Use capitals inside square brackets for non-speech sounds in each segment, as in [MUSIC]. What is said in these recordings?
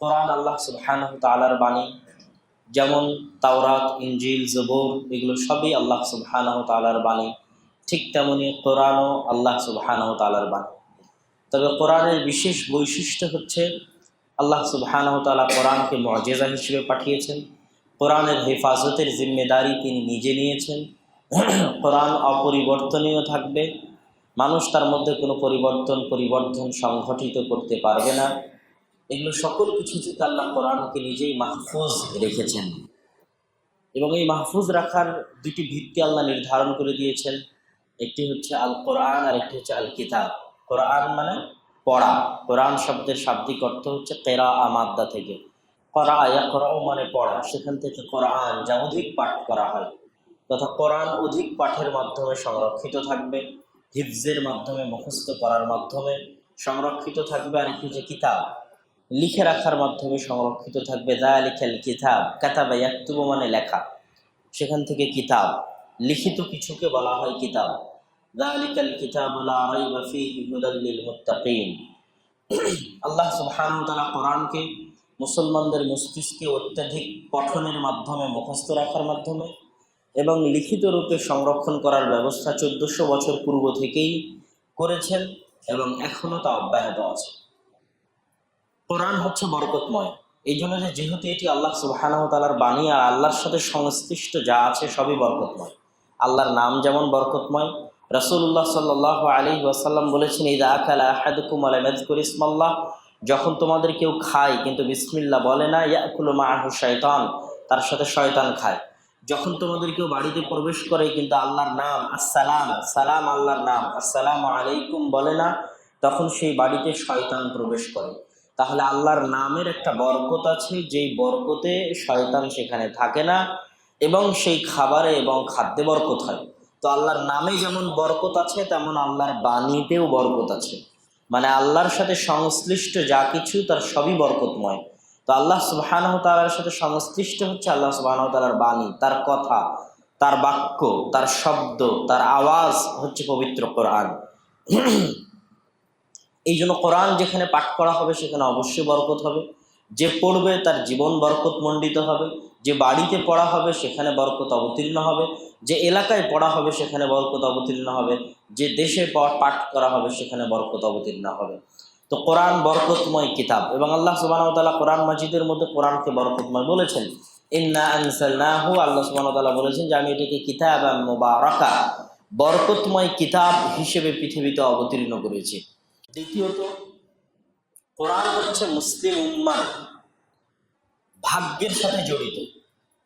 কোরআন আল্লাহ সুবহান তালার বাণী, যেমন তাওরাত ইঞ্জিল জবর, এগুলো সবই আল্লাহ সুবহান তালার বাণী। ঠিক তেমনি কোরআনও আল্লাহ সুবহান তালার বাণী। তবে কোরআনের বিশেষ বৈশিষ্ট্য হচ্ছে, আল্লাহ সুবহান তালা কোরআনকে মজেজা হিসেবে পাঠিয়েছেন। কোরআনের হেফাজতের জিম্মেদারি তিনি নিজে নিয়েছেন। কোরআন অপরিবর্তনীয় থাকবে। মানুষ তার মধ্যে কোনো পরিবর্তন পরিবর্তন সংঘটিত করতে পারবে না। এগুলো সকল কিছু থেকে আল্লাহ কোরআনকে নিজেই মাহফুজ রেখেছেন। এবং এই মাহফুজ রাখার দুটি ভিত্তি আল্লাহ নির্ধারণ করে দিয়েছেন। একটি হচ্ছে আল কোরআন আর একটি হচ্ছে আল কিতাব কোরআন মানে পড়া। কোরআন শব্দের শাব্দিক অর্থ হচ্ছে কেরা আমাদ্দা থেকে। করা আয়া করাও মানে পড়া। সেখান থেকে কোরআন যা অধিক পাঠ করা হয় তথা কোরআন অধিক পাঠের মাধ্যমে সংরক্ষিত থাকবে, হিফজের মাধ্যমে মুখস্থ করার মাধ্যমে সংরক্ষিত থাকবে আর একটি যে কিতাব লিখে রাখার মাধ্যমে সংরক্ষিত থাকবে দা লিখাল কিতাব, কাতাবা ইয়াকতুবু মানে লেখা। সেখান থেকে কিতাব, লিখিত কিছুকে বলা হয় কিতাব। দালিকাল কিতাব আল্লাহ সুবহানাহু ওয়া তাআলা কোরআনকে মুসলমানদের মস্তিষ্কে অত্যাধিক পঠনের মাধ্যমে, মুখস্থ রাখার মাধ্যমে এবং লিখিত রূপে সংরক্ষণ করার ব্যবস্থা চোদ্দশো বছর পূর্ব থেকেই করেছেন এবং এখনও তা অব্যাহত আছে। কোরআন হচ্ছে বরকতময়। এই জন্য যে যেহেতু এটি আল্লাহ সুবাহানাহ তালার বাণী আর আল্লাহর সাথে সংশ্লিষ্ট যা আছে সবই বরকতময়। আল্লাহর নাম যেমন বরকতময় রসুল্লাহ সাল্লাহ আলী ওয়াসাল্লাম বলেছেন ঈদ আকাল আহাদুকুম ইসমাল্লাহ যখন তোমাদের কেউ খায় কিন্তু বিসমিল্লা বলে না, ইয়াকুলো মাহু শয়তান তার সাথে শয়তান খায়। যখন তোমাদের কেউ বাড়িতে প্রবেশ করে কিন্তু আল্লাহর নাম, আসসালাম সালাম আল্লাহর নাম আসসালাম আলাইকুম বলে না, তখন সেই বাড়িতে শয়তান প্রবেশ করে। তাহলে আল্লাহর নামের একটা বরকত আছে, যেই বরকতে শয়তান সেখানে থাকে না এবং সেই খাবারে এবং খাদ্যে বরকত হয়। তো আল্লাহর নামে যেমন বরকত আছে, তেমন আল্লাহর বাণীতেও বরকত আছে। মানে আল্লাহর সাথে সংশ্লিষ্ট যা কিছু, তার সবই বরকতময়। তো আল্লাহ সুবাহানহ তালার সাথে সংশ্লিষ্ট হচ্ছে আল্লাহ সুবাহানহ তালার বাণী, তার কথা, তার বাক্য, তার শব্দ, তার আওয়াজ হচ্ছে পবিত্র কোরআন। এই জন্য কোরআন যেখানে পাঠ করা হবে সেখানে অবশ্যই বরকত হবে। যে পড়বে তার জীবন বরকত মণ্ডিত হবে। যে বাড়িতে পড়া হবে সেখানে বরকত অবতীর্ণ হবে। যে এলাকায় পড়া হবে সেখানে বরকত অবতীর্ণ হবে। যে দেশে পাঠ করা হবে সেখানে বরকত অবতীর্ণ হবে। তো কোরআন বরকতময় কিতাব এবং আল্লাহ সুবাহতাল্লাহ কোরআন মসজিদের মধ্যে কোরআনকে বরকতময় বলেছেন। ইন্না আনসালনাহু, আল্লাহ সুবাহতাল্লাহ বলেছেন যে, আমি এটাকে কিতাব মোবারকা, বরকতময় কিতাব হিসেবে পৃথিবীতে অবতীর্ণ করেছি। দ্বিতীয়ত, কোরআন হচ্ছে মুসলিম উম্মার ভাগ্যের সাথে জড়িত।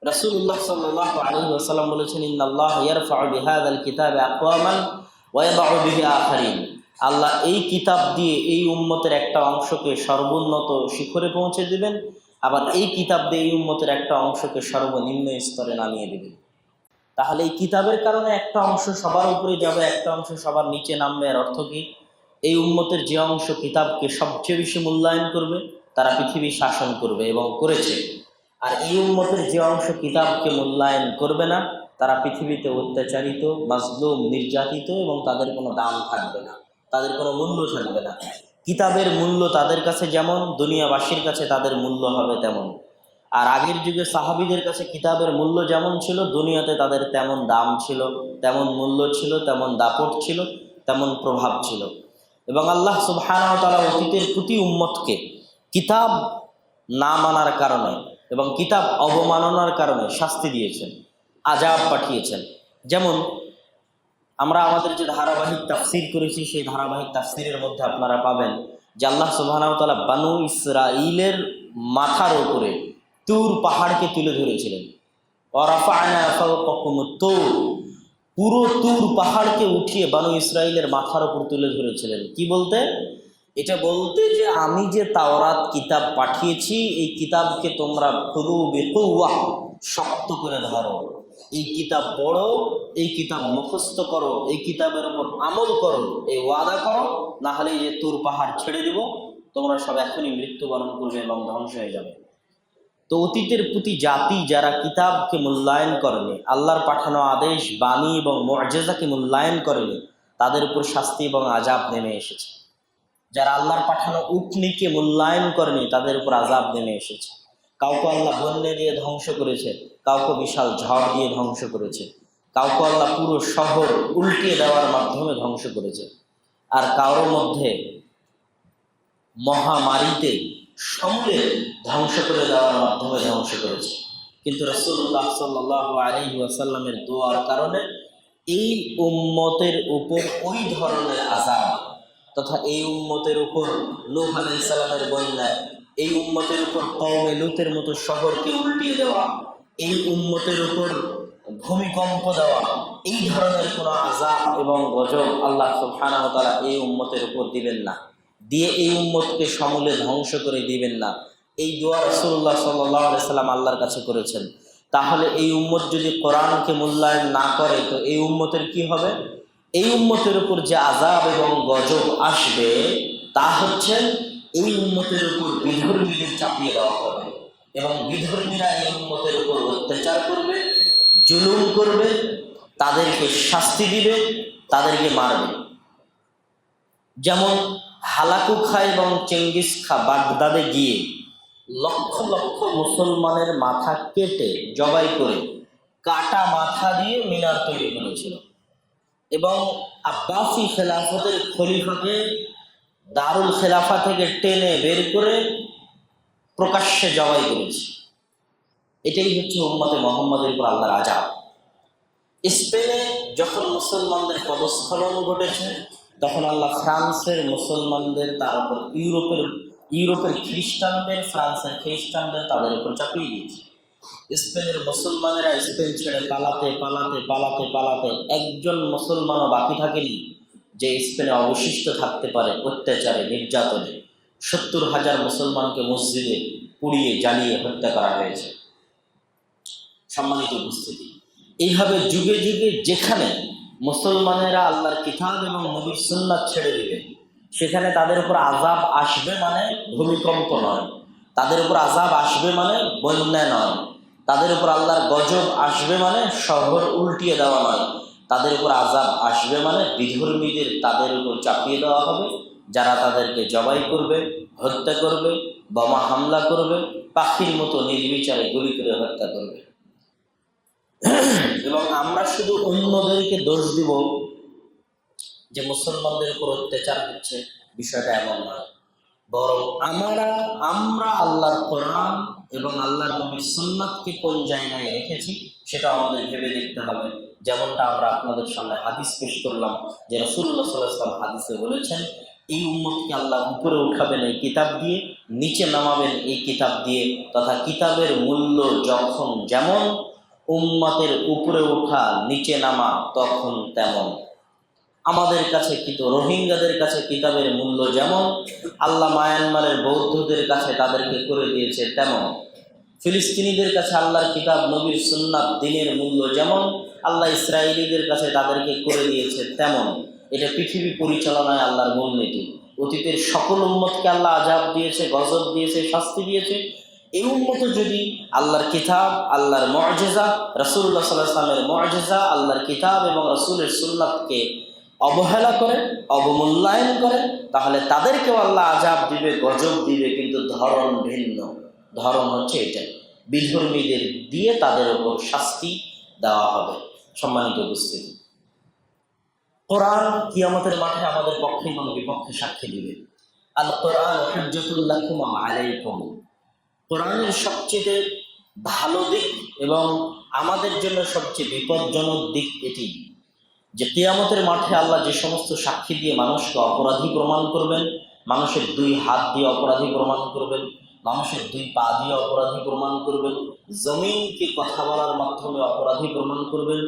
রাসূলুল্লাহ সাল্লাল্লাহু আলাইহি ওয়াসাল্লাম বলেছেন, ইন্নাল্লাহ ইয়ারফাউ বিহাদাল কিতাবে আকওয়ামান ওয়া আখারিন। আল্লাহ এই কিতাব দিয়ে এই উম্মতের একটা অংশকে সর্বোন্নত শিখরে পৌঁছে দিবেন, আবার এই কিতাব দিয়ে এই উম্মতের একটা অংশকে সর্বনিম্ন স্তরে নামিয়ে দিবেন। তাহলে এই কিতাবের কারণে একটা অংশ সবার উপরে যাবে, একটা অংশ সবার নিচে নামবে, এর অর্থ কি? এই উম্মতের যে অংশ কিতাবকে সবচেয়ে বেশি মূল্যায়ন করবে, তারা পৃথিবী শাসন করবে এবং করেছে। আর এই উম্মতের যে অংশ কিতাবকে মূল্যায়ন করবে না, তারা পৃথিবীতে অত্যাচারিত, মাজলুম, নির্যাতিত এবং তাদের কোনো দাম থাকবে না, তাদের কোনো মূল্য থাকবে না। কিতাবের মূল্য তাদের কাছে যেমন, দুনিয়াবাসীর কাছে তাদের মূল্য হবে তেমন। আর আগের যুগে সাহাবিদের কাছে কিতাবের মূল্য যেমন ছিল, দুনিয়াতে তাদের তেমন দাম ছিল, তেমন মূল্য ছিল, তেমন দাপট ছিল, তেমন প্রভাব ছিল। এবং আল্লাহ সুবহানাহু তাআলা অতীতের প্রতি উম্মতকে কিতাব না মানার কারণে এবং কিতাব অবমাননার কারণে শাস্তি দিয়েছেন আজাব পাঠিয়েছেন। যেমন আমরা আমাদের যে ধারাবাহিক তাফসির করেছি, সেই ধারাবাহিক তাফসিরের মধ্যে আপনারা পাবেন যে আল্লাহ সুবহানাহু তাআলা বানু ইসরাইলের মাথার উপরে তুর পাহাড়কে তুলে ধরেছিলেন। অরাফানা ফাওকাকুম তুর। পুরো তুর পাহাড়কে উঠিয়ে বানু ইসরায়েলের মাথার উপর তুলে ধরেছিলেন। কি বলতে? এটা বলতে যে আমি যে তাওরাত কিতাব পাঠিয়েছি, এই কিতাবকে তোমরা পুরো বেকুয়াহ শক্ত করে ধরো। এই কিতাব পড়ো, এই কিতাব মুখস্থ করো, এই কিতাবের উপর আমল করো, এই ওয়াদা করো না হলে এই যে তুর পাহাড় ছেড়ে দিব, তোমরা সব এখনই মৃত্যুবরণ করবে এবং ধ্বংস হয়ে যাবে। তো অতীতের প্রতি জাতি যারা কিতাবকে মূল্যায়ন করেনি, আল্লাহর পাঠানো আদেশ, বাণী এবং মর্যাদাকে মূল্যায়ন করেনি, তাদের উপর শাস্তি এবং আজাব নেমে এসেছে। যারা আল্লাহর পাঠানো উটনিকে মূল্যায়ন করেনি, তাদের উপর আজাব নেমে এসেছে। কাউকে আল্লাহ বন্যে দিয়ে ধ্বংস করেছে, কাউকে বিশাল ঝড় দিয়ে ধ্বংস করেছে। কাউকে আল্লাহ পুরো শহর উল্টিয়ে দেওয়ার মাধ্যমে ধ্বংস করেছে। আর কারোর মধ্যে মহামারীতে সমূলে ধ্বংস করে দেওয়ার মাধ্যমে ধ্বংস করেছে। কিন্তু রসুল্লাহ সাল্লাহ আলী ওয়াসাল্লামের দোয়ার কারণে এই উম্মতের উপর ওই ধরনের আজাব তথা এই উম্মতের উপর নূহ আলাইহিস সালামের বন্যায়, এই উম্মতের উপর কওমে লুতের মতো শহরকে উল্টিয়ে দেওয়া, এই উম্মতের উপর ভূমিকম্প দেওয়া, এই ধরনের কোনো আজাব এবং গজব আল্লাহ সুবহানাহু তাআলা এই উম্মতের উপর দিবেন না। দিয়ে এই উম্মতকে সমূলে ধ্বংস করে দিবেন না। এই দোয়া রসুল্লাহ সাল্লাহ সাল্লাম আল্লাহর কাছে করেছেন। তাহলে এই উম্মত যদি কোরআনকে মূল্যায়ন না করে, তো এই উম্মতের কি হবে? এই উম্মতের উপর যে আজাব এবং গজব আসবে, তা হচ্ছে এই উম্মতের উপর বিধর্মীদের চাপিয়ে দেওয়া হবে। এবং বিধর্মীরা এই উম্মতের উপর অত্যাচার করবে, জুলুম করবে, তাদেরকে শাস্তি দিবে, তাদেরকে মারবে। যেমন হালাকু খা এবং চেঙ্গিস খা, বাগদাদে গিয়ে লক্ষ লক্ষ মুসলমানের মাথা কেটে জবাই করে কাটা মাথা দিয়ে মিনার তৈরি করেছিল। এবং আব্বাসি খেলাফতের খলিফাকে দারুল খেলাফা থেকে টেনে বের করে প্রকাশ্যে জবাই করেছে। এটাই হচ্ছে উম্মতে মোহাম্মদের উপর আল্লাহর আজাব স্পেনে যখন মুসলমানদের পদস্খলন ঘটেছে তখন আল্লাহ ফ্রান্সের মুসলমানদের তার উপর, ইউরোপের ইউরোপের খ্রিস্টানদের, ফ্রান্সের খ্রিস্টানদের তাদের উপর চাপিয়ে দিয়েছে। স্পেনের মুসলমানেরা স্পেন ছেড়ে পালাতে পালাতে পালাতে পালাতে একজন মুসলমানও বাকি থাকেনি যে স্পেনে অবশিষ্ট থাকতে পারে অত্যাচারে, নির্যাতনে। সত্তর হাজার মুসলমানকে মসজিদে পুড়িয়ে, জ্বালিয়ে হত্যা করা হয়েছে। সম্মানিত উপস্থিতি, এইভাবে যুগে যুগে যেখানে মুসলমানেরা আল্লাহর কিতাব এবং নবীর সুন্নাত ছেড়ে দিবে। সেখানে তাদের উপর আজাব আসবে মানে ভূমিকম্প নয়। তাদের উপর আজাব আসবে মানে বন্যা নয়। তাদের উপর আল্লাহর গজব আসবে মানে শহর উল্টিয়ে দেওয়া নয়। তাদের উপর আজাব আসবে মানে বিধর্মীদের তাদের উপর চাপিয়ে দেওয়া হবে। যারা তাদেরকে জবাই করবে, হত্যা করবে, বোমা হামলা করবে, পাখির মতো নির্বিচারে গুলি করে হত্যা করবে। এবং আমরা শুধু অন্যদেরকে দোষ দিব যে মুসলমানদের উপর অত্যাচার হচ্ছে, বিষয়টা এমন নয়। বরং আমরা আমরা আল্লাহর কোরআন এবং আল্লাহর নবীর সুন্নাতকে কোন জায়গায় রেখেছি, সেটা আমাদের ভেবে দেখতে হবে। যেমনটা আমরা আপনাদের সামনে হাদিস পেশ করলাম, যে রসুল্লাহ সাল্লাম হাদিসে বলেছেন, এই উম্মতকে আল্লাহ উপরে উঠাবেন এই কিতাব দিয়ে, নিচে নামাবেন এই কিতাব দিয়ে, তথা কিতাবের মূল্য যখন যেমন উম্মতের উপরে ওঠা, নিচে নামা তখন তেমন। আমাদের কাছে কিন্তু, রোহিঙ্গাদের কাছে কিতাবের মূল্য যেমন, আল্লাহ মায়ানমারের বৌদ্ধদের কাছে তাদেরকে করে দিয়েছে তেমন। ফিলিস্তিনিদের কাছে আল্লাহর কিতাব, নবীর সুন্নাত, দিনের মূল্য যেমন, আল্লাহ ইসরায়েলিদের কাছে তাদেরকে করে দিয়েছে তেমন। এটা পৃথিবী পরিচালনায় আল্লাহর মূলনীতি। অতীতের সকল উম্মতকে আল্লাহ আজাব দিয়েছে, গজব দিয়েছে, শাস্তি দিয়েছে এই উন্মত যদি আল্লাহর কিতাব, আল্লাহর মর্যাদা রসুল্লাহ সাল্লাহ মর্যাদা আল্লাহর কিতাব এবং রসুলের সুন্নাতকে অবহেলা করে, অবমূল্যায়ন করে, তাহলে তাদেরকেও আল্লাহ আজাব দিবে, গজব দিবে, কিন্তু ধরন ভিন্ন। ধরন হচ্ছে এটাই বিধর্মীদের দিয়ে তাদের ওপর শাস্তি দেওয়া হবে। সম্মানিত উপস্থিতি। কোরআন কিয়ামতের মাঠে আমাদের পক্ষে এবং বিপক্ষে সাক্ষী দিবে। আল কোরআন আলাইকুম। কোরআনের সবচেয়ে ভালো দিক এবং আমাদের জন্য সবচেয়ে বিপজ্জনক দিক এটি, যে কেয়ামতের মাঠে আল্লাহ যে সমস্ত সাক্ষী দিয়ে মানুষকে অপরাধী প্রমাণ করবেন, মানুষের দুই হাত দিয়ে অপরাধী প্রমাণ করবেন, মানুষের দুই পা দিয়ে অপরাধী প্রমাণ করবেন, জমিনকে কথা বলার মাধ্যমে অপরাধী প্রমাণ করবেন,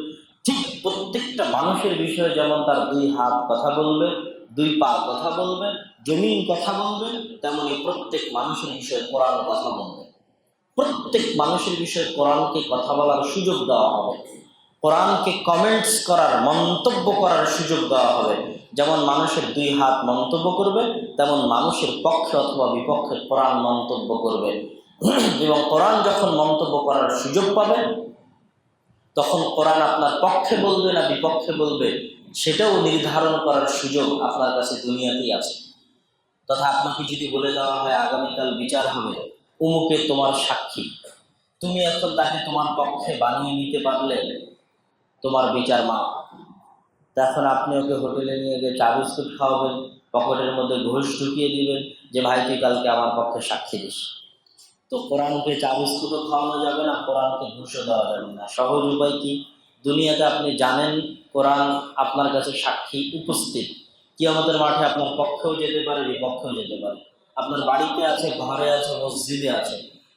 ঠিক প্রত্যেকটা মানুষের বিষয়ে যেমন তার দুই হাত কথা বলবে, দুই পা কথা বলবে জমিন কথা বলবেন, তেমনি প্রত্যেক মানুষের বিষয়ে কোরআন কথা বলবে প্রত্যেক মানুষের বিষয়ে কোরআনকে কথা বলার সুযোগ দেওয়া হবে। কোরআনকে কমেন্টস করার, মন্তব্য করার সুযোগ দেওয়া হবে। যেমন মানুষের দুই হাত মন্তব্য করবে, তেমন মানুষের পক্ষে অথবা বিপক্ষে কোরআন মন্তব্য করবে। এবং কোরআন যখন মন্তব্য করার সুযোগ পাবে, তখন কোরআন আপনার পক্ষে বলবে না বিপক্ষে বলবে, সেটাও নির্ধারণ করার সুযোগ আপনার কাছে দুনিয়াতেই আছে। তথা আপনাকে যদি বলে দেওয়া হয়, আগামীকাল বিচার হবে, উমুকে তোমার সাক্ষী। তুমি এখন তাকে তোমার পক্ষে বানিয়ে নিতে পারলে তোমার বিচার মা তখন আপনি ওকে হোটেলে নিয়ে গিয়ে চা বিস্কুট খাওয়াবেন, পকেটের মধ্যে ঘুষ ঢুকিয়ে দিবেন যে, ভাই, তুই কালকে আমার পক্ষে সাক্ষী দিস। তো কোরআনকে চা বিস্কুটও খাওয়ানো যাবে না, কোরআনকে ঘুষও দেওয়া যাবে না। সহজ উপায় কি? দুনিয়াতে আপনি জানেন কোরআন আপনার কাছে সাক্ষী উপস্থিত। কি আমাদের মাঠে আপনার পক্ষেও যেতে পারে, বিপক্ষেও যেতে পারে। আপনার বাড়িতে আছে, ঘরে আছে, মসজিদে আছে।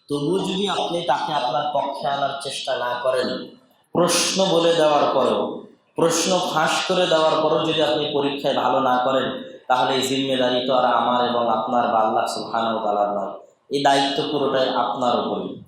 তবুও যদি আপনি তাকে আপনার পক্ষে আনার চেষ্টা না করেন, প্রশ্ন বলে দেওয়ার পরেও, প্রশ্ন ফাঁস করে দেওয়ার পরেও যদি আপনি পরীক্ষায় ভালো না করেন, তাহলে এই জিম্মেদারি তো আর আমার এবং আপনার বা আল্লাহ সুবহানাহু ওয়া তাআলার নয়। এই দায়িত্ব পুরোটাই আপনার উপরই।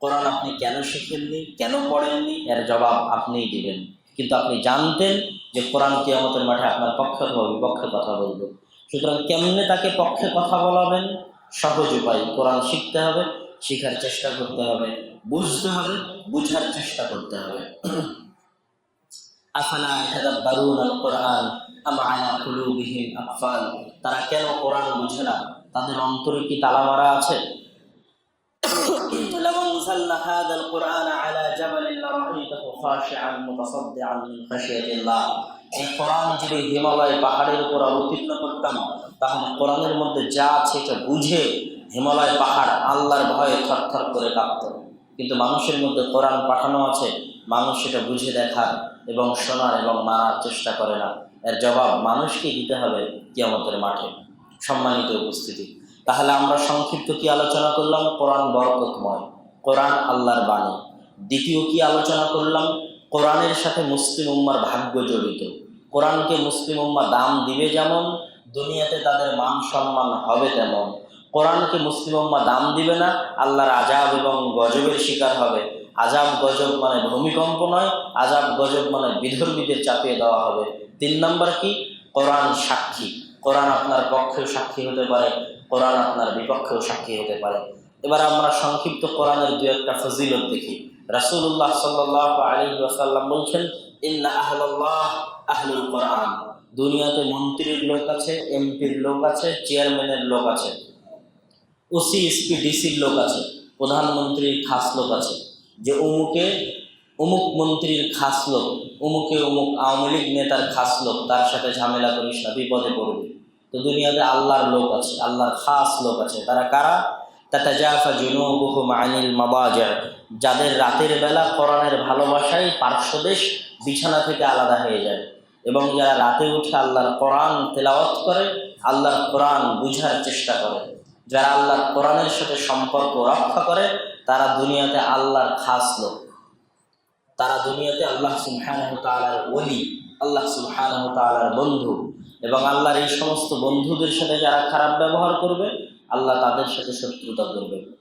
কোরআন আপনি কেন শিখেননি, কেন পড়েননি? এর জবাব আপনিই দিবেন। কিন্তু আপনি জানতেন যে কোরআন কিয়ামতের মাঠে আপনার পক্ষে অথবা বিপক্ষে কথা বলবে। সুতরাং কেমনে তাকে পক্ষে কথা বলাবেন? সহজ উপায়, কোরআন শিখতে হবে, শেখার চেষ্টা করতে হবে, বুঝতে হবে, বুঝার চেষ্টা করতে হবে। কোরআন তারা কেন কোরআন বুঝে না? তাদের অন্তরে কি তালা মারা আছে? [COUGHS] কোরআন খাশিআন মুতাসাদদিআন মিন খাশিয়াতিল্লাহ। এই কোরআন যদি হিমালয় পাহাড়ের উপর অবতীর্ণ করতাম, তাহলে কোরআনের মধ্যে যা আছে এটা বুঝে হিমালয় পাহাড় আল্লাহর ভয়ে থরথর করে কাঁপত। কিন্তু মানুষের মধ্যে কোরআন পাঠানো আছে, মানুষ সেটা বুঝে দেখার এবং শোনার এবং মানার চেষ্টা করে না। এর জবাব মানুষকে দিতে হবে কিয়ামতের মাঠে। সম্মানিত উপস্থিতি, তাহলে আমরা সংক্ষিপ্ত কি আলোচনা করলাম? কোরআন বরকতময়, কোরআন আল্লাহর বাণী। দ্বিতীয় কি আলোচনা করলাম? কোরআনের সাথে মুসলিম উম্মার ভাগ্য জড়িত। কোরআনকে মুসলিম উম্মা দাম দিবে যেমন, দুনিয়াতে তাদের মান সম্মান হবে তেমন। কোরআনকে মুসলিম উম্মা দাম দিবে না, আল্লাহর আজাব এবং গজবের শিকার হবে। আজাব গজব মানে ভূমিকম্প নয় আজাব গজব মানে বিধর্মীদের চাপিয়ে দেওয়া হবে। তিন নম্বর কি? কোরআন সাক্ষী। কোরআন আপনার পক্ষেও সাক্ষী হতে পারে, কোরআন আপনার বিপক্ষেও সাক্ষী হতে পারে। এবার আমরা সংক্ষিপ্ত কোরআনের দু একটা ফজিলত দেখি। রাসূলুল্লাহ সাল্লাহ আলী ওয়াসাল্লাম বলছেন দুনিয়াতে মন্ত্রীর লোক আছে, এমপির লোক আছে, চেয়ারম্যানের লোক আছে, ওসি, এসপি, ডিসির লোক আছে, প্রধানমন্ত্রীর খাস লোক আছে। যে অমুকে, অমুক মন্ত্রীর খাস লোক, অমুকে অমুক আওয়ামী লীগ নেতার খাস লোক, তার সাথে ঝামেলা করিস না, বিপদে পড়বি। তো দুনিয়াতে আল্লাহর লোক আছে, আল্লাহর খাস লোক আছে। তারা কারা? তাতা জাফা জুনুবুহুম আনিল মাবাজা যাদের রাতের বেলা কোরআনের ভালোবাসায় পার্শ্বদেশ বিছানা থেকে আলাদা হয়ে যায়। এবং যারা রাতে উঠে আল্লাহর কোরআন তেলাওয়াত করে, আল্লাহর কোরআন বুঝার চেষ্টা করে। যারা আল্লাহর কোরআনের সাথে সম্পর্ক রক্ষা করে, তারা দুনিয়াতে আল্লাহর খাস লোক। তারা দুনিয়াতে আল্লাহ সুবহানাহু তাআলার ওলি, আল্লাহ সুবহানাহু তাআলার বন্ধু। এবং আল্লাহর এই সমস্ত বন্ধুদের সাথে যারা খারাপ ব্যবহার করবে, আল্লাহ তাদের সাথে শত্রুতা করবে।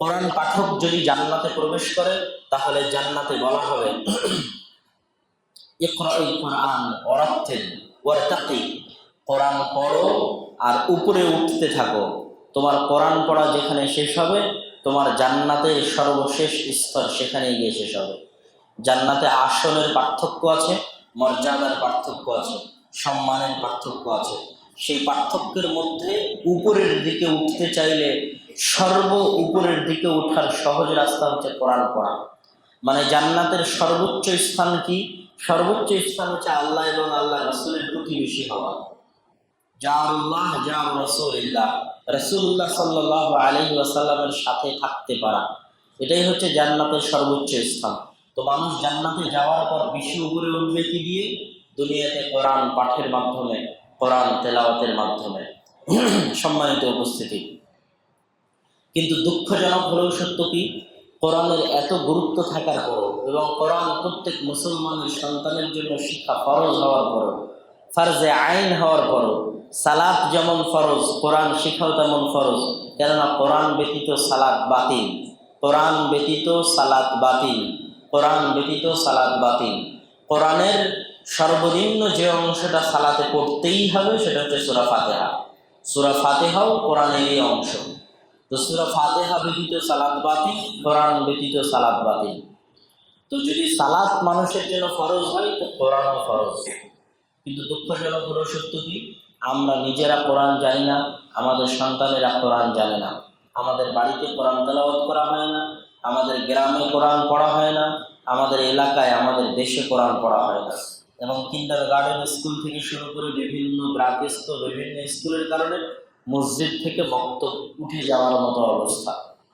কোরআন পাঠক যদি জান্নাতে প্রবেশ করে, তাহলে জান্নাতে বলা হবে কোরআন পড়ো আর উপরে উঠতে থাকো। তোমার কোরআন পড়া যেখানে শেষ হবে, তোমার জান্নাতের সর্বশেষ স্তর সেখানে গিয়ে শেষ হবে। জান্নাতে আসনের পার্থক্য আছে, মর্যাদার পার্থক্য আছে, সম্মানের পার্থক্য আছে। সেই পার্থক্যের মধ্যে উপরের দিকে উঠতে চাইলে সর্ব উপরের দিকে ওঠার সহজ রাস্তা হচ্ছে কোরআন পড়া। মানে জান্নাতের সর্বোচ্চ স্থান কি? সর্বোচ্চ স্থান হচ্ছে আল্লাহ এবং আল্লাহ রসুলের প্রতিবেশী হওয়া। যা আল্লাহ জার রসুল্লাহ রসুল্লাহ সাল্লাহ আলহি ওয়াসাল্লামের সাথে থাকতে পারা। এটাই হচ্ছে জান্নাতের সর্বোচ্চ স্থান। তো মানুষ জান্নাতে যাওয়ার পর বেশি উপরে কি দিয়ে? দুনিয়াতে কোরআন পাঠের মাধ্যমে। কোরআন তেলাওয়াতের মাধ্যমে সম্মানিত উপস্থিতি। কিন্তু দুঃখজনক হলেও সত্য কি, কোরআনের এত গুরুত্ব থাকার পরও এবং কোরআন প্রত্যেক মুসলমানের সন্তানের জন্য শিক্ষা ফরজ হওয়ার পরও, ফারজে আইন হওয়ার পরও, সালাত যেমন ফরজ, কোরআন শিখাও তেমন ফরজ, কেননা কোরআন ব্যতীত সালাত বাতিল। কোরআন ব্যতীত সালাত বাতিল। কোরআন ব্যতীত সালাত বাতিল। কোরআনের সর্বনিম্ন যে অংশটা সালাতে পড়তেই হবে সেটা হচ্ছে সুরা ফাতেহা। সুরা ফাতেহাও কোরআনেরই অংশ। তো সুরা ফাতেহা ব্যতীত সালাত বাতিল, কোরআন ব্যতীত সালাত বাতিল। তো যদি সালাদ মানুষের জন্য ফরজ হয়, তো কোরআনও ফরজ। কিন্তু দুঃখজনক হলো সত্য কি? আমরা নিজেরা কোরআন জানি না, আমাদের সন্তানেরা কোরআন জানে না। আমাদের বাড়িতে কোরআন তেলাওয়াত করা হয় না, আমাদের গ্রামে কোরআন পড়া হয় না, আমাদের এলাকায়, আমাদের দেশে কোরআন পড়া হয় না। এবং কিন্ডার গার্ডেন স্কুল থেকে শুরু করে বিভিন্ন ব্রাকেস্ত বিভিন্ন স্কুলের কারণে মসজিদ থেকে বক্তব্য উঠে যাওয়ার মতো অবস্থা।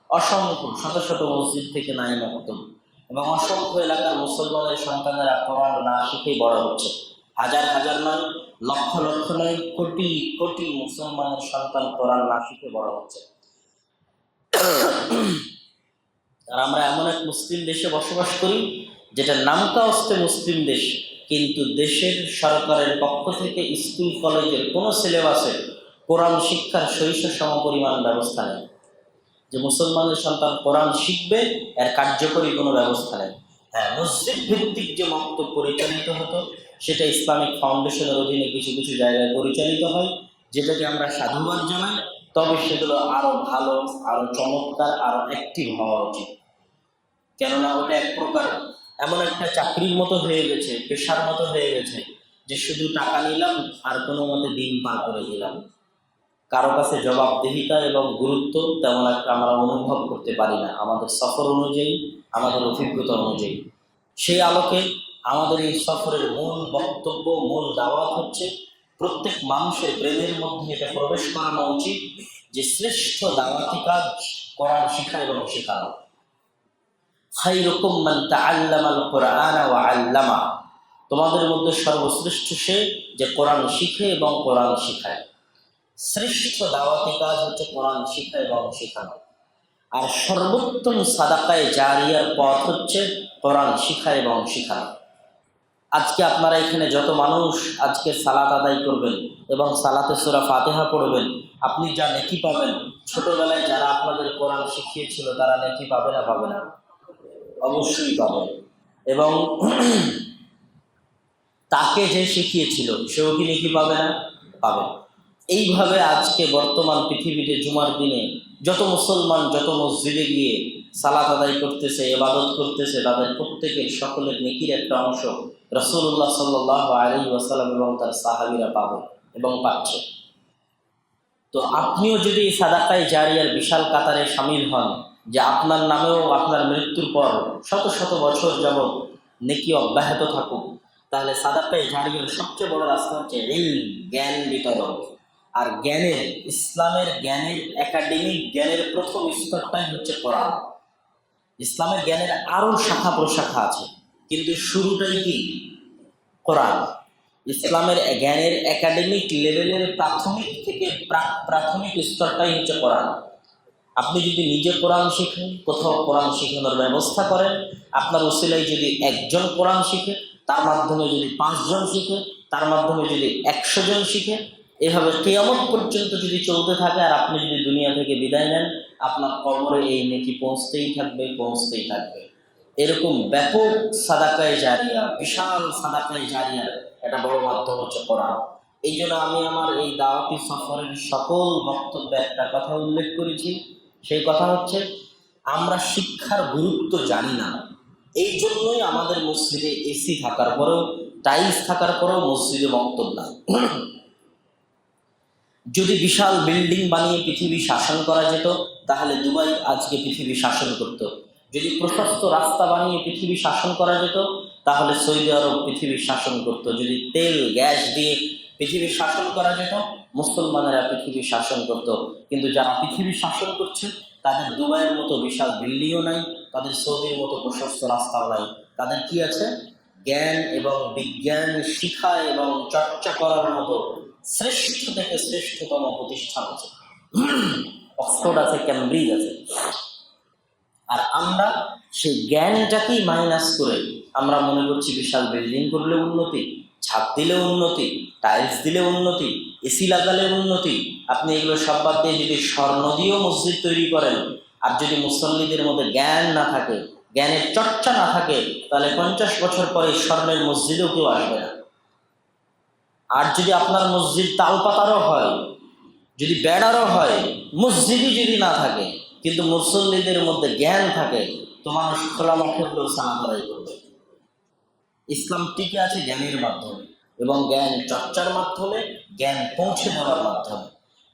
অসংখ্য, শত শত মসজিদ থেকে নাই বক্তব্য এবং অসংখ্য এলাকার মুসলমানের সন্তানেরা কোরআন না শিখেই বড় হচ্ছে। হাজার হাজার নয়, লক্ষ লক্ষ নয়, কোটি কোটি মুসলমানের সন্তান কোরআন না শিখে বড় হচ্ছে। আর আমরা এমন এক মুসলিম দেশে বসবাস করি যেটা নামকা অস্তে মুসলিম দেশ। কিন্তু দেশের সরকারের পক্ষ থেকে স্কুল কলেজের কোনো সিলেবাসে কোরআন শিক্ষার শৈশব সমপরিমাণ ব্যবস্থা নেই। যে মুসলমানের সন্তান কোরআন শিখবে, এর কার্যকরী কোনো ব্যবস্থা নেই। হ্যাঁ মসজিদ ভিত্তিক যে মক্তব পরিচালিত হতো, সেটা ইসলামিক ফাউন্ডেশনের অধীনে কিছু কিছু জায়গায় পরিচালিত হয়, যেটাকে আমরা সাধুবাদ জানাই। তবে সেগুলো আরও ভালো আরও চমৎকার আরও অ্যাক্টিভ হওয়া উচিত। কেননা ওটা এক প্রকার এমন একটা চাকরির মতো হয়ে গেছে, পেশার মতো হয়ে গেছে, যে শুধু টাকা নিলাম আর কোনো মতে দিন পার করে দিলাম। কারও কাছে জবাবদিহিতা এবং গুরুত্ব তেমন একটা আমরা অনুভব করতে পারি না। আমাদের সফর অনুযায়ী, আমাদের অভিজ্ঞতা অনুযায়ী। সেই আলোকে আমাদের এই সফরের মূল বক্তব্য, মূল দাওয়াত হচ্ছে, প্রত্যেক মানুষের ব্রেনের মধ্যে এটা প্রবেশ করানো উচিত যে শ্রেষ্ঠ দাওয়াতি কাজ করার শিখা এবং শেখানো। কোরআন তোমাদের মধ্যে সর্বশ্রেষ্ঠ সে যে কোরআন শিখে এবং কোরআন শিখায়। শ্রেষ্ঠ দাওয়াতি কাজ হচ্ছে কোরআন শিখা এবং শেখানো। আর সর্বোত্তম সাদাকায় জারিয়ার পথ হচ্ছে কোরআন শিখা এবং শেখানো। আজকে আপনারা এখানে যত মানুষ আজকে সালাত আদায় করবেন এবং সালাতে সুরা ফাতেহা পড়বেন, আপনি যা নেকি পাবেন, ছোটবেলায় যারা আপনাদের কোরআন শিখিয়েছিল তারা নেকি পাবে না পাবে না। অবশ্যই পাবে। এবং তাকে যে শিখিয়েছিল, সেও কি নেকি পাবে না? পাবে। এইভাবে আজকে বর্তমান পৃথিবীতে জুমার দিনে যত মুসলমান, যত মসজিদে গিয়ে সালাত আদায় করতেছে এবাদত করতেছে, তাদের প্রত্যেকের সকলের নেকির একটা অংশ রসুল্লাহ সাল্লাহ আলী ওয়াসালাম এবং তার সাহাবিরা পাবে এবং পাচ্ছে। তো আপনিও যদি সাদাকায় জারিয়ার বিশাল কাতারে সামিল হন যে আপনার নামেও আপনার মৃত্যুর পর শত শত বছর যাবৎ নেকি অব্যাহত থাকুক, তাহলে সাদাকায় জারিয়ার সবচেয়ে বড় রাস্তা হচ্ছে এই জ্ঞান বিতরণ। আর জ্ঞানের, ইসলামের জ্ঞানের একাডেমিক জ্ঞানের প্রথম স্তরটাই হচ্ছে কোরআন। ইসলামের জ্ঞানের আরও শাখা প্রশাখা আছে, কিন্তু শুরুটাই কি? কোরআন। ইসলামের জ্ঞানের একাডেমিক লেভেলের প্রাথমিক থেকে প্রা- প্রাথমিক স্তরটাই হচ্ছে কোরআন। আপনি যদি নিজে কোরআন শিখেন, কোথাও কোরআন শেখানোর ব্যবস্থা করেন, আপনার ওসিলায় যদি একজন কোরআন শিখে, তার মাধ্যমে যদি পাঁচজন শিখে, তার মাধ্যমে যদি একশো জন শিখে, এভাবে কেয়ামত পর্যন্ত যদি চলতে থাকে আর আপনি যদি দুনিয়া থেকে বিদায় নেন, আপনার কবরে এই নেকি পৌঁছতেই থাকবে পৌঁছতেই থাকবে। এরকম ব্যাপক সাদাকায় জারিয়া, বিশাল সাদাকায় জারিয়া একটা বড় মাধ্যম হচ্ছে কোরআন। এই জন্য আমি আমার এই দাওয়াতি সফরের সকল বক্তব্যে একটা কথা উল্লেখ করেছি। সেই কথা হচ্ছে, আমরা শিক্ষার গুরুত্ব জানি না। এই জন্যই আমাদের মসজিদে এসি থাকার পরেও, টাইলস থাকার পরেও মসজিদে বক্তব্য নাই। যদি বিশাল বিল্ডিং বানিয়ে পৃথিবী শাসন করা যেত, তাহলে দুবাই আজকে পৃথিবী শাসন করত। যদি প্রশস্ত রাস্তা বানিয়ে পৃথিবী শাসন করা যেত, তাহলে সৌদি আরব পৃথিবী শাসন করত। যদি তেল, গ্যাস দিয়ে পৃথিবী শাসন করা যেত, মুসলমানেরা পৃথিবী শাসন করত। কিন্তু যারা পৃথিবী শাসন করছে, তাদের দুবাইয়ের মতো বিশাল বিল্ডিংও নাই, তাদের সৌদির মতো প্রশস্ত রাস্তাও নাই। তাদের কি আছে? জ্ঞান এবং বিজ্ঞান শিক্ষা এবং চর্চা করার মতো শ্রেষ্ঠ থেকে শ্রেষ্ঠতম প্রতিষ্ঠান আছে। অক্সফোর্ড আছে ক্যামব্রিজ আছে। আর আমরা সেই জ্ঞানটাকেই মাইনাস করে আমরা মনে করছি বিশাল বিল্ডিং করলে উন্নতি। ছাদ দিলে উন্নতি টাইলস দিলে উন্নতি, এসি লাগালে উন্নতি, আপনি এগুলো সব বাদ দিয়ে যদি স্বর্ণ দিয়েও মসজিদ তৈরি করেন, আর যদি মুসল্লিদের মধ্যে জ্ঞান না থাকে, জ্ঞানের চর্চা না থাকে, তাহলে পঞ্চাশ বছর পরে স্বর্ণের মসজিদেও কেউ আসবে না। আর যদি আপনার মসজিদ তালপাতারও হয়, যদি বেড়ারও হয়, মসজিদই যদি না থাকে, কিন্তু মুসল্লিদের মধ্যে জ্ঞান থাকে, তো মানুষ খোলা মাঠে সালাম করবে। ইসলাম টিকে আছে জ্ঞানের মাধ্যমে এবং জ্ঞান চর্চার মাধ্যমে, জ্ঞান পৌঁছে দেওয়ার মাধ্যমে।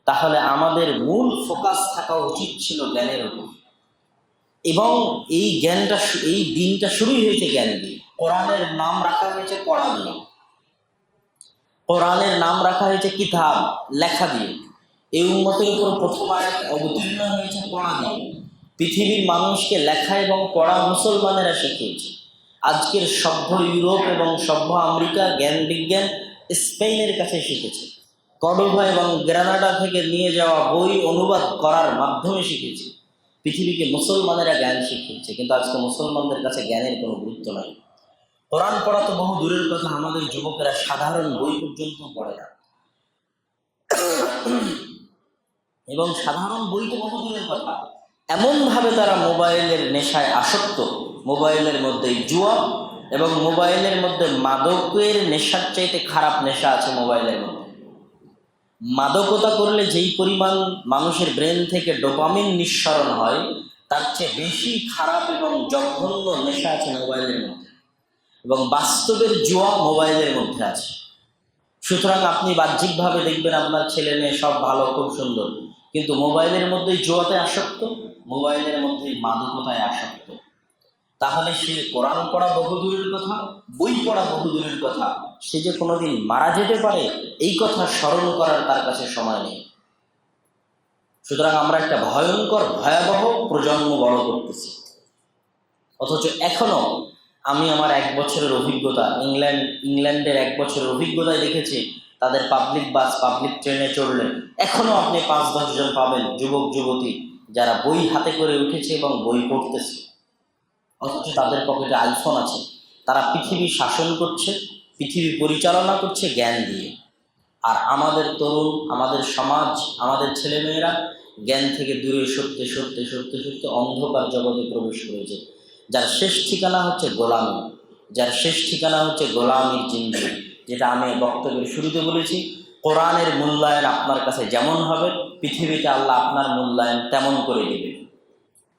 তাহলে আমাদের মূল ফোকাস থাকা উচিত ছিল জ্ঞানের উপর। এবং এই জ্ঞানটা এই দিনটা শুরুই হয়েছে জ্ঞান দিয়ে। কোরআনের নাম রাখা হয়েছে পড়া দিয়ে। কোরআনের নাম রাখা হয়েছে কিতাব, লেখা দিয়ে। এই উন্মতের উপর প্রথম আয়াত অবতীর্ণ হয়েছে দিয়ে। পৃথিবীর মানুষকে লেখা এবং পড়া মুসলমানেরা শিখিয়েছে। আজকের সভ্য ইউরোপ এবং সভ্য আমেরিকা জ্ঞান বিজ্ঞান স্পেনের কাছে শিখেছে। কডোভা এবং গ্রানাডা থেকে নিয়ে যাওয়া বই অনুবাদ করার মাধ্যমে শিখেছে। পৃথিবীকে মুসলমানেরা জ্ঞান শিখিয়েছে, কিন্তু আজকে মুসলমানদের কাছে জ্ঞানের কোনো গুরুত্ব নাই। কোরআন পড়া তো বহু দূরের কথা, আমাদের যুবকেরা সাধারণ বই পর্যন্ত পড়ে না। এবং সাধারণ বই তো বহু দূরের কথা। এমনভাবে তারা মোবাইলের নেশায় আসক্ত। মোবাইলের মধ্যে জুয়া এবং মোবাইলের মধ্যে মাদকের নেশার চাইতে খারাপ নেশা আছে মোবাইলের মধ্যে। মাদকতা করলে যেই পরিমাণ মানুষের ব্রেন থেকে ডোপামিন নিঃসরণ হয়, তার চেয়ে বেশি খারাপ এবং জঘন্য নেশা আছে মোবাইলের মধ্যে। এবং বাস্তবের জুয়া মোবাইলের মধ্যে আছে। সুতরাং আপনি বাহ্যিকভাবে দেখবেন আপনার ছেলে মেয়ে সব ভালো, খুব সুন্দর। কিন্তু মোবাইলের মধ্যেই জুয়াতে আসক্ত, মোবাইলের মধ্যেই মাদকতায় আসক্ত। তাহলে সে কোরআন পড়া বহুদূরের কথা, বই পড়া বহুদূরের কথা। সে যে কোনোদিন মারা যেতে পারে, এই কথা স্মরণ করার তার কাছে সময় নেই। সুতরাং আমরা একটা ভয়ঙ্কর, ভয়াবহ প্রজন্ম বড় করতেছি। অথচ এখনও আমি আমার এক বছরের অভিজ্ঞতা, ইংল্যান্ড, ইংল্যান্ডের এক বছরের অভিজ্ঞতায় দেখেছি, তাদের পাবলিক বাস পাবলিক ট্রেনে চড়লে এখনও আপনি পাঁচ দশজন পাবেন যুবক, যুবতী, যারা বই হাতে করে উঠেছে এবং বই পড়তেছে। অথচ তাদের পকেটে আইফোন আছে। তারা পৃথিবী শাসন করছে, পৃথিবী পরিচালনা করছে জ্ঞান দিয়ে। আর আমাদের তরুণ, আমাদের সমাজ, আমাদের ছেলেমেয়েরা জ্ঞান থেকে দূরে সরতে সরতে সরতে সরতে অন্ধকার জগতে প্রবেশ করেছে। যার শেষ ঠিকানা হচ্ছে গোলামি। যার শেষ ঠিকানা হচ্ছে গোলামির জিন্দি যেটা আমি বক্তব্যের শুরুতে বলেছি, কোরআনের মূল্যায়ন আপনার কাছে যেমন হবে, পৃথিবীতে আল্লাহ আপনার মূল্যায়ন তেমন করে দেবে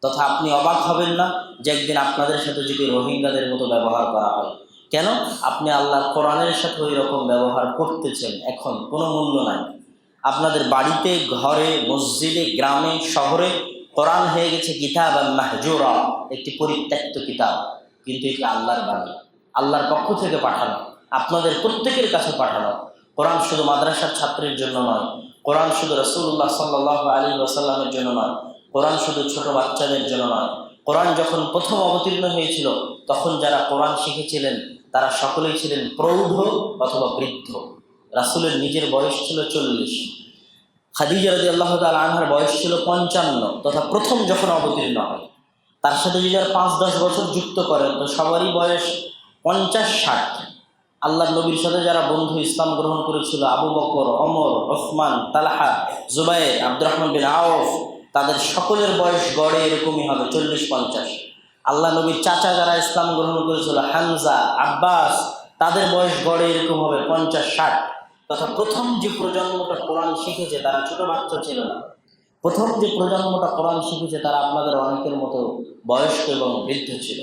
তথা আপনি অবাক হবেন না যে একদিন আপনাদের সাথে যদি রোহিঙ্গাদের মতো ব্যবহার করা হয়। কেন? আপনি আল্লাহ কোরআনের সাথে ওই রকম ব্যবহার করতেছেন এখন, কোনো মূল্য নাই। আপনাদের বাড়িতে, ঘরে, মসজিদে, গ্রামে, শহরে কোরআন হয়ে গেছে কিতাব আর মাহজুরা, একটি পরিত্যক্ত কিতাব। কিন্তু এটি আল্লাহর বাণী। আল্লাহর পক্ষ থেকে পাঠানো। আপনাদের প্রত্যেকের কাছে পাঠানো। কোরআন শুধু মাদ্রাসার ছাত্রের জন্য নয়, কোরআন শুধু রসুল্লাহ সাল্লাহ আলী জন্য নয় কোরআন শুধু ছোট বাচ্চাদের জন্য নয়। কোরআন যখন প্রথম অবতীর্ণ হয়েছিল, তখন যারা কোরআন শিখেছিলেন, তারা সকলেই ছিলেন প্রৌঢ় অথবা বৃদ্ধ। রাসুলের নিজের বয়স ছিল চল্লিশ। খাদিজা রাজি আল্লাহ আনহার বয়স ছিল পঞ্চান্ন, তথা প্রথম যখন অবতীর্ণ হয়। তার সাথে যদি আর পাঁচ দশ বছর যুক্ত করেন, তো সবারই বয়স পঞ্চাশ ষাট। আল্লাহ নবীর সাথে যারা বন্ধু ইসলাম গ্রহণ করেছিল, আবু বকর অমর ওসমান, তালহা জুবাইর আব্দুর রহমান বিন আউফ তাদের সকলের বয়স গড়ে এরকমই হবে, চল্লিশ, পঞ্চাশ। আল্লাহ নবীর চাচা যারা ইসলাম গ্রহণ করেছিল, হামজা, আব্বাস, তাদের বয়স গড়ে এরকম হবে পঞ্চাশ, ষাট। তথা প্রথম যে প্রজন্মটা কোরআন শিখেছে, তারা ছোট বাচ্চা ছিল না। প্রথম যে প্রজন্মটা কোরআন শিখেছে, তারা আপনাদের অনেকের মতো বয়স্ক এবং বৃদ্ধ ছিল।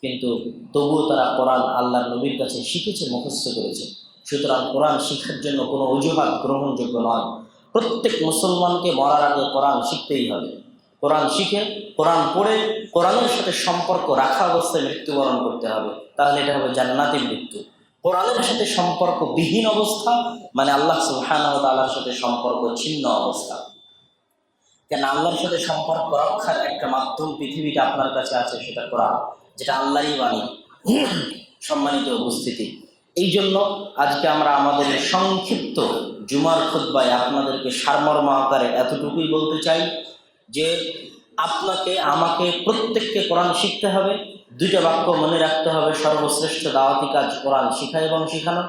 কিন্তু তবুও তারা কোরআন আল্লাহ নবীর কাছে শিখেছে, মুখস্থ করেছে। সুতরাং কোরআন শিক্ষার জন্য কোনো অজুহাত গ্রহণযোগ্য নয়। প্রত্যেক মুসলমানকে মরার আগে কোরআন শিখতেই হবে। কোরআন শিখে, কোরআন পড়ে, কোরআনের সাথে সম্পর্ক রাখা অবস্থায় মৃত্যুবরণ করতে হবে। তাহলে এটা হবে জান্নাতি মৃত্যু। কোরআনের সাথে সম্পর্ক বিহীন অবস্থা মানে আল্লাহ তাআলার সাথে সম্পর্ক ছিন্ন অবস্থা। কেন আল্লাহর সাথে সম্পর্ক রক্ষার একটা মাধ্যম পৃথিবীটা আপনার কাছে আছে, সেটা কোরআন, যেটা আল্লাহরই বাণী। সম্মানিত উপস্থিতি এই জন্য আজকে আমরা আমাদের সংক্ষিপ্ত জুমার খুদ্বায় আপনাদেরকে সারমর্ম আকারে এতটুকুই বলতে চাই যে আপনাকে, আমাকে প্রত্যেককে কোরআন শিখতে হবে, দুইটা বাক্য মনে রাখতে হবে, সর্বশ্রেষ্ঠ দাওয়াতি কাজ কোরআন শিখা এবং শিখানো,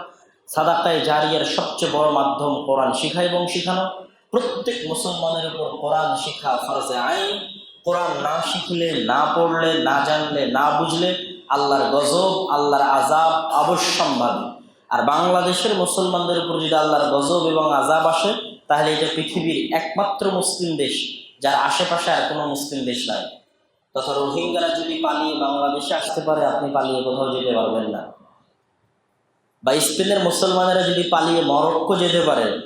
সাদাকায় জারিয়ার সবচেয়ে বড় মাধ্যম কোরআন শিখা এবং শিখানো, প্রত্যেক মুসলমানের উপর কোরআন শিখা ফরজে আইন, কোরআন না শিখলে, না পড়লে, না জানলে, না বুঝলে আল্লাহর গজব, আল্লাহর আজাব অবশ্যম্ভাবী। আর বাংলাদেশের মুসলমানদের উপর যদি আল্লাহর গজব এবং আজাব আসে, তাহলে এটা পৃথিবীর একমাত্র মুসলিম দেশ, যার আশেপাশে আর কোনো মুসলিম দেশ নাই। তথা রোহিঙ্গারা যদি পালিয়ে বাংলাদেশে আসতে পারে, আপনি পালিয়ে কোথাও যেতে পারবেন না। বা স্পেনের মুসলমানেরা যদি পালিয়ে মরক্কো যেতে পারে,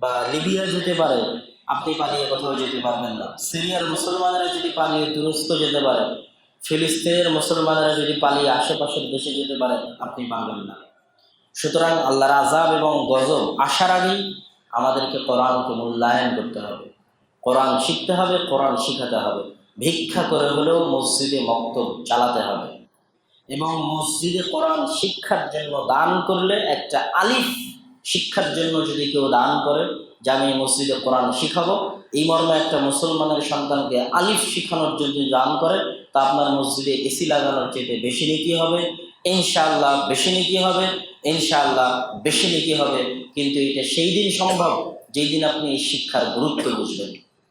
বা লিবিয়া যেতে পারে, আপনি পালিয়ে কোথাও যেতে পারবেন না। সিরিয়ার মুসলমানেরা যদি পালিয়ে তুরস্ক যেতে পারে ফিলিস্তিনের মুসলমানেরা যদি পালিয়ে আশেপাশের দেশে যেতে পারেন আপনি পারবেন না। সুতরাং আল্লাহর আজাব এবং গজব আসার আগেই আমাদেরকে কোরআনকে মূল্যায়ন করতে হবে। কোরআন শিখতে হবে, কোরআন শিখাতে হবে। ভিক্ষা করে হলেও মসজিদে মক্তব চালাতে হবে। এবং মসজিদে কোরআন শিক্ষার জন্য দান করলে একটা আলিফ শিক্ষার জন্য যদি কেউ দান করে, যে আমি মসজিদে কোরআন শিখাবো এই মর্মে একটা মুসলমানের সন্তানকে আলিফ শিখানোর জন্য দান করে, তা আপনার মসজিদে এসি লাগানোর চেয়ে বেশি নীতি হবে? ইনশাআল্লাহ বেশি নীতি হবে? ইনশাআল্লাহ বেশি নীতি হবে? কিন্তু এটা সেই দিন সম্ভব, যেই দিন আপনি এই শিক্ষার গুরুত্ব বুঝবেন।